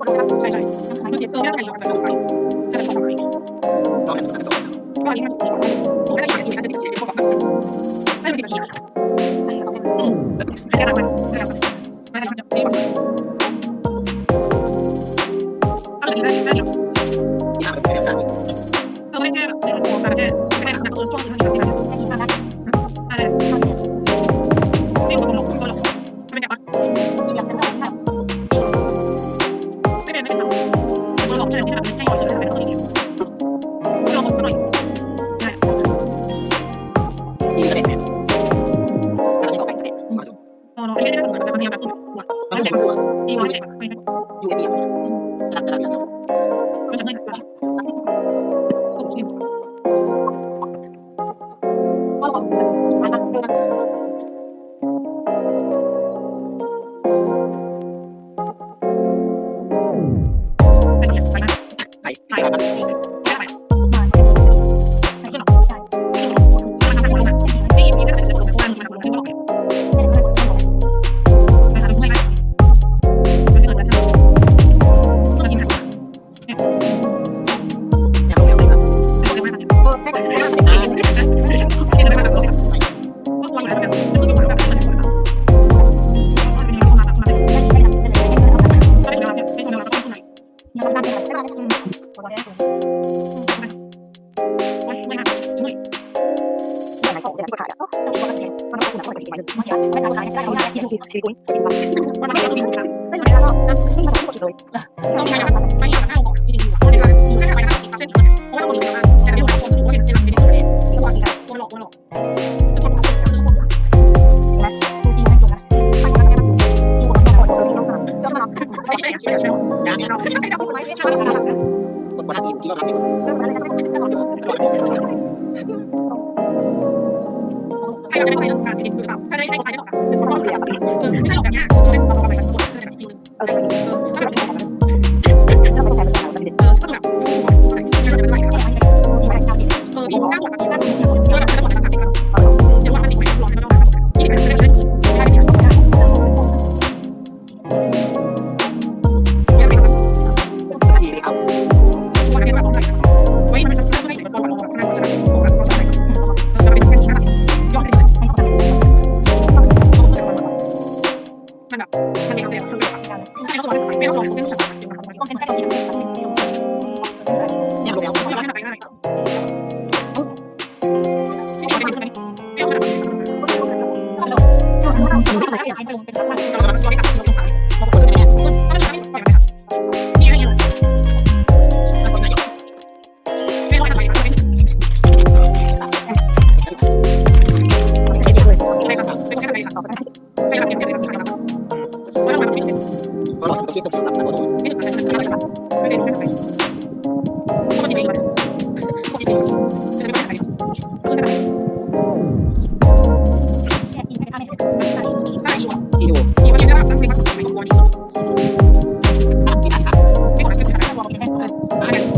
ใช่ใช่เแราอยู่ที่มันจะติดตัแบบเป็นสิ่งที่อืนกมัไการแค่แค่ทำตัวช่วงนี้ Thank you. เลยต้องพยายามพยายามหน้าของจริงๆอยู่ตัวเดียวกันอยู่แค่ไหนนะเส้นที่เพราะว่าเราอยู่กันแต่ไม่รู้ว่าคนที่ดูว่าเป็นเป็นหลักเป็นตัวเองตัวหลอกตัวหลอกตัวหลอกให้เราได้ไปรับการที่ดีคือแบบ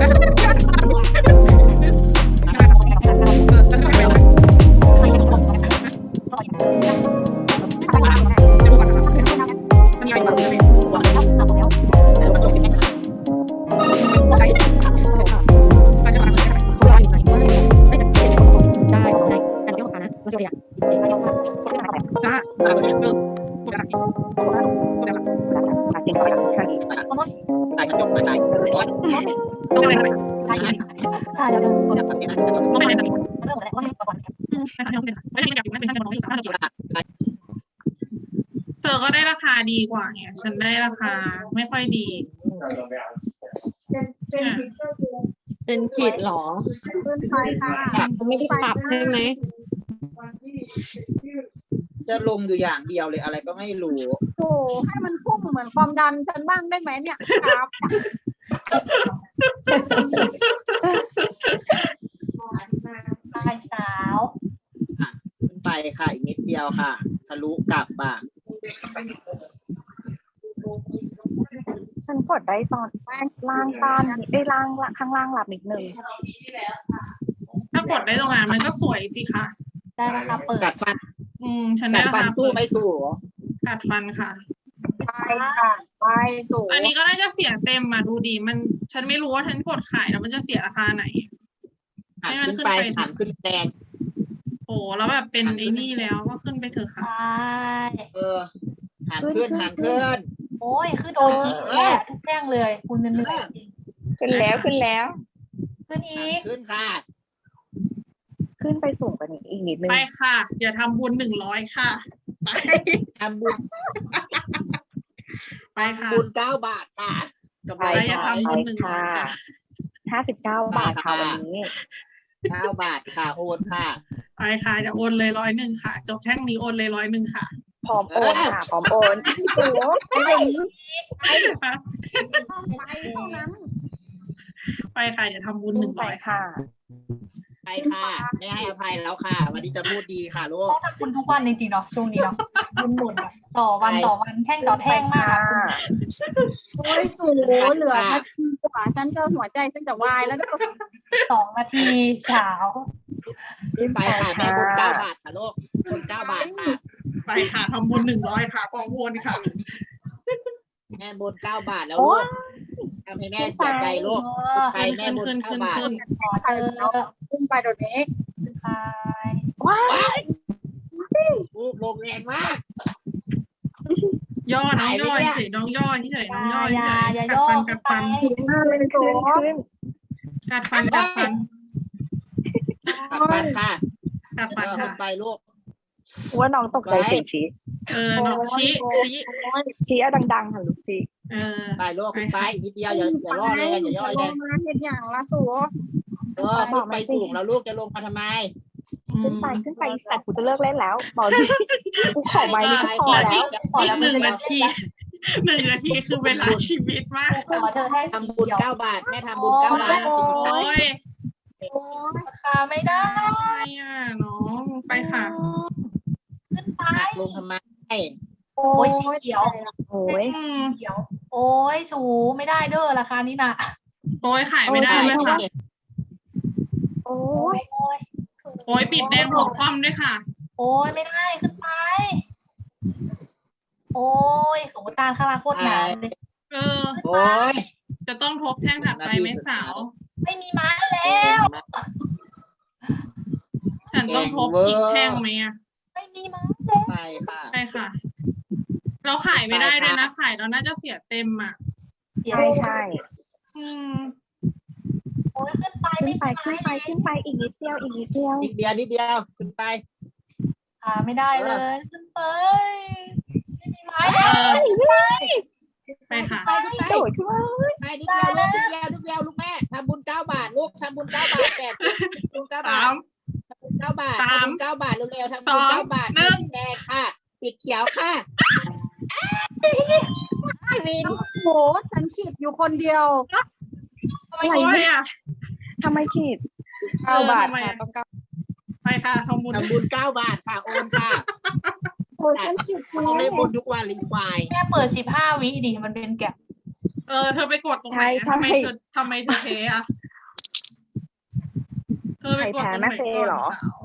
I'm เธอก็ได้ราคาดีกว่าเนี่ยฉันได้ราคาไม่ค่อยดี เป็นขีดเหรอไม่ได้ปรับใช่ไหมจะลงอยู่อย่างเดียวเลยอะไรก็ไม่รู้โอ้ให้มัน เหมือนความดันฉันบ้างได้ไหมเนี่ยครับปลายสาวขึ้นไปค่ะ อีกนิดเดียวค่ะ ทะลุกลับบ้างฉันกดได้ตอนล่างต้านได้ล่างข้างล่างหลับนิดนึงถ้ากดได้ตรงนั้นมันก็สวยสิคะได้ราคาเปิดกัดฟัน อืมฉันกัได้ดราฟันคาสู้เปิดไม่สู้กัดฟันค่ะ ไปค่ะไปสู่อันนี้ก็น่าจะเสียเต็มมาดูดีมันฉันไม่รู้ว่าฉันกดขายแล้วมันจะเสียราคาไหนหันขึ้นไปหันขึ้นแดงโอ้แล้วแบบเป็นไอ้นี่แล้วก็ขึ้นไปเถอะค่ะใช่เออหันขึ้นหันขึ้น โอ้ยคือโดนจริงแย่ทุกแจ้งเลยคุณเหนื่อยจริงขึ้นแล้วขึ้นแล้ว ขึ้นอีหันกขึ้นค่ะ ขึ้นไปสูงกว่านี้อีกนิดนึง ไปค่ะเดี๋ยวทำบุญหนึ่งร้อยค่ะ ไปทำบุญ ไปค่ะบุญเก้าบาทค่ะกำไรไปจะน้อยทำบุญหนึ่งร้อยค่ะ ห้าสิบเก้าบาทค่ะวันนี้ เก้าบาทค่ะโอนค่ะ ไปค่ะเดี๋ยวโอนเลยร้อยหนึ่งค่ะ จบแท่งนี้โอนเลยร้อยหนึ่งค่ะพร้อมโอนค่ะพร้อมโอนโอ้โหไปอย่างนี้ไปไปเท่านั้นไปค่ะเดี๋ยวทำบุญหนึ่งไปร้อยค่ะ ค่ะ ไปค่ะ ไม่ให้อภัยแล้วค่ะ วันนี้จะพูดดีค่ะลูก ต้องทำคุณทุกวันจริงๆเนาะช่วงนี้เนาะ มันหมุนแบบต่อวันต่อวันแท่งต่อแท่งมากอะคุณโอ้ยสู่เหลือนาทีกว่าฉันจะหัวใจฉันจะวายแล้วด้วยสองนาทีสาวไปค่ะแม่บุญเก้าบาทค่ะลูกบุญเก้าบาทค่ะ ไปค่ะทำบุญหนึ่งร้อยค่ะกองโอนค่ะ แม่บุญเก้าบาทแล้วลูกทำให้แม่เสียใจลูกไปขึ้นแม่ขึ้นบุญขึ้นเก้าขึ้นบาทขึ้นขอเธอขึ้นไปเดี๋ยวนี้ไป ลูกลงแรงมาก ย่อน้องย่อเฉยน้องย่อเฉยอน้ย่าองย่ออย่าเฉอย่ายกัดย่อฟันขึ้กันดไปฟันหน้าเลยโตขึ้นกัดฟันกัดฟันกัดฟันค่ะกัดเอฟันอค่ะ ไปลูก ว่าน้องตกใจเสียงชี้เออน้องชี้ชี้ชี้เอาดังๆค่ะลูกชี้เออไปลูกขึ้นไปอีกนิดเดียวอย่าอย่าล่อแรงอย่าย่อลแรงงมาเห็นอย่างละสู่เออขึ้นไปสูงแล้วลูกจะลงมาทำไม ขึ้นไปขึ้นไปสัตว์กูจะเลิกเล่นแล้วบอกดิกูขอไม้นี่ก็พอแล้วพออีแล้วกหมันนึ่งจะนาทีหนึ่งนาทีคือเวลาชีวิตมากขอเธอให้ทำบุญเก้าบาทแม่ทำบุญเก้าบาทโอ้ยราคาไม่ได้อะไรอะน้องไปค่ะขึ้นไปหักลงทำไมโอ้ยสีเขียวโอ้ยอืมเขียว โอ้ยสูไม่ได้เด้อราคานี้นะโอ้ยขายไม่ได้เลยค่ะโอ้โอ้ยย โอ้ยโอ้ยปิดแดงหัวคว่ำด้วยค่ะ โอ้ยไม่ได้ขึ้นไป โอ้ยของตาลข้างล่างโคตรหนาเลยเออ โอ้ยจะต้องทบแท่งถัดไปไหมสาว ไม่มีไม้แล้ว ฉันต้องทบอีกแท่งไหมอะไม่มีไม้แล้วไปค่ะใช่ค่ะ เราขายไม่ได้ด้วยนะขายแล้วน่าจะเสียเต็มอะเดี๋ยวใช่ใช่อืมโอ้ ยขึ้นไปขึ้ไม่นไปมีขึ้นไปไม้ขึ้นไปอีกนิดเดียวอีกนิดเดียวนิดเดียวนิดเดียวขึ้นไปขาไม่ได้เลยขึ้นไปไม่มีไม้เอแล้วอไปค่ะไปขึ้นไปโดดขึ้นมาไปนิดเดียวลูกนิดเดียวนิดเดียวลูกแม่ทำบุญเก้าบาทลูกทำบุญเก้าบาทแปดบุญเก้าบาสาทมทำบุญเก้าบาทสามทำบุญเก้าบาทเร็วๆทำบุญสองเก้าบาทหนึ่งแดงค่ะ ปิดเขียวค่ะวินโอ้โหฉันขีดอยู่คนเดียว ทำไมโอ้ยอะทำไมขีดเก้าบาทค่ะค่ะต้องเก้าไปค่ะทำบุญทำบุญเก้าบาทค่ะโอนค่ะโอ้ยฉันขีดคนต้องเดีได้ยวบุญทุกวันลิงควายแม่เปิดสิบห้าวิดิมันเป็นแก็บเออเธอไปกดตรงไหนอะทำไมเธอทำไมเธอเทอะเธอไปกดตรงไหนก่อนสาว